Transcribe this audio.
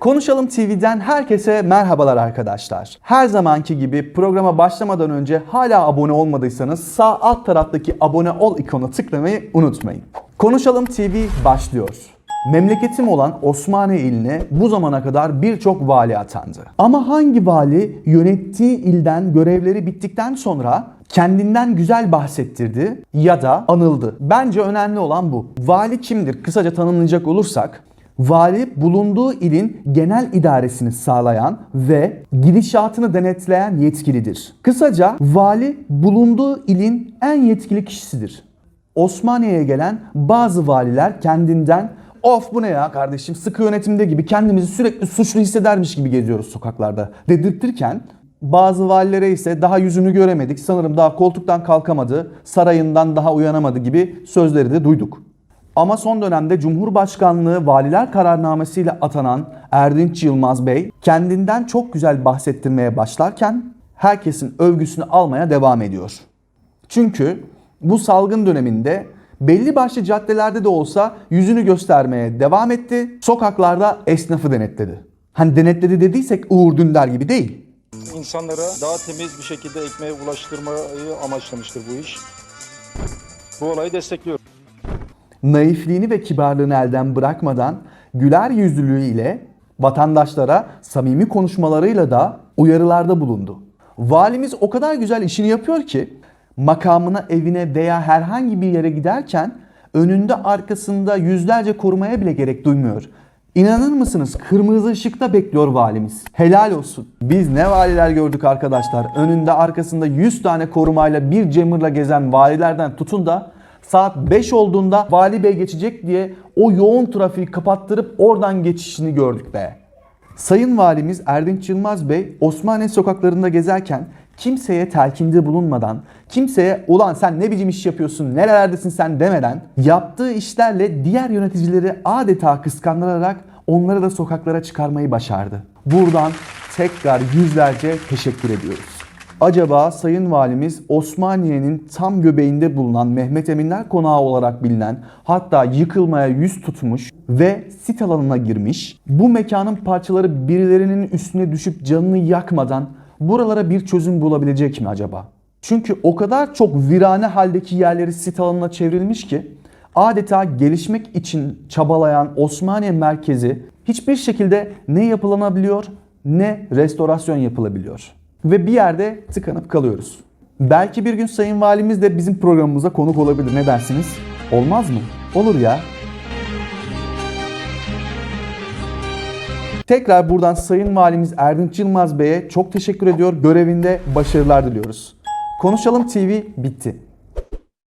Konuşalım TV'den herkese merhabalar arkadaşlar. Her zamanki gibi programa başlamadan önce hala abone olmadıysanız sağ alt taraftaki abone ol ikonuna tıklamayı unutmayın. Konuşalım TV başlıyor. Memleketim olan Osmaniye iline bu zamana kadar birçok vali atandı. Ama hangi vali yönettiği ilden görevleri bittikten sonra kendinden güzel bahsettirdi ya da anıldı? Bence önemli olan bu. Vali kimdir? Kısaca tanımlayacak olursak Vali bulunduğu ilin genel idaresini sağlayan ve gidişatını denetleyen yetkilidir. Kısaca vali bulunduğu ilin en yetkili kişisidir. Osmaniye'ye gelen bazı valiler kendinden of bu ne ya kardeşim sıkı yönetimde gibi kendimizi sürekli suçlu hissedermiş gibi geziyoruz sokaklarda dedirtirken bazı valilere ise daha yüzünü göremedik sanırım daha koltuktan kalkamadı sarayından daha uyanamadı gibi sözleri de duyduk. Ama son dönemde Cumhurbaşkanlığı Valiler Kararnamesiyle atanan Erdinç Yılmaz Bey kendinden çok güzel bahsettirmeye başlarken herkesin övgüsünü almaya devam ediyor. Çünkü bu salgın döneminde belli başlı caddelerde de olsa yüzünü göstermeye devam etti. Sokaklarda esnafı denetledi. Hani denetledi dediysek Uğur Dündar gibi değil. insanlara daha temiz bir şekilde ekmeğe ulaştırmayı amaçlamıştır bu iş. Bu olayı destekliyorum. Naifliğini ve kibarlığını elden bırakmadan güler yüzlülüğü ile vatandaşlara samimi konuşmalarıyla da uyarılarda bulundu. Valimiz o kadar güzel işini yapıyor ki makamına, evine veya herhangi bir yere giderken önünde arkasında yüzlerce korumaya bile gerek duymuyor. İnanır mısınız? Kırmızı ışıkta bekliyor valimiz. Helal olsun. Biz ne valiler gördük arkadaşlar. Önünde arkasında 100 tane korumayla bir cemırla gezen valilerden tutun da saat 5 olduğunda vali bey geçecek diye o yoğun trafiği kapattırıp oradan geçişini gördük be. Sayın Valimiz Erdinç Yılmaz Bey Osmaniye sokaklarında gezerken kimseye telkinde bulunmadan, kimseye ulan sen ne biçim iş yapıyorsun, nerelerdesin sen demeden yaptığı işlerle diğer yöneticileri adeta kıskandırarak onları da sokaklara çıkarmayı başardı. Buradan tekrar yüzlerce teşekkür ediyoruz. Acaba Sayın Valimiz Osmaniye'nin tam göbeğinde bulunan Mehmet Eminler Konağı olarak bilinen hatta yıkılmaya yüz tutmuş ve sit alanına girmiş. Bu mekanın parçaları birilerinin üstüne düşüp canını yakmadan buralara bir çözüm bulabilecek mi acaba? Çünkü o kadar çok virane haldeki yerleri sit alanına çevrilmiş ki adeta gelişmek için çabalayan Osmaniye merkezi hiçbir şekilde ne yapılanabiliyor ne restorasyon yapılabiliyor. Ve bir yerde tıkanıp kalıyoruz. Belki bir gün Sayın Valimiz de bizim programımıza konuk olabilir. Ne dersiniz? Olmaz mı? Olur ya. Tekrar buradan Sayın Valimiz Erdinç Yılmaz Bey'e çok teşekkür ediyor. Görevinde başarılar diliyoruz. Konuşalım TV bitti.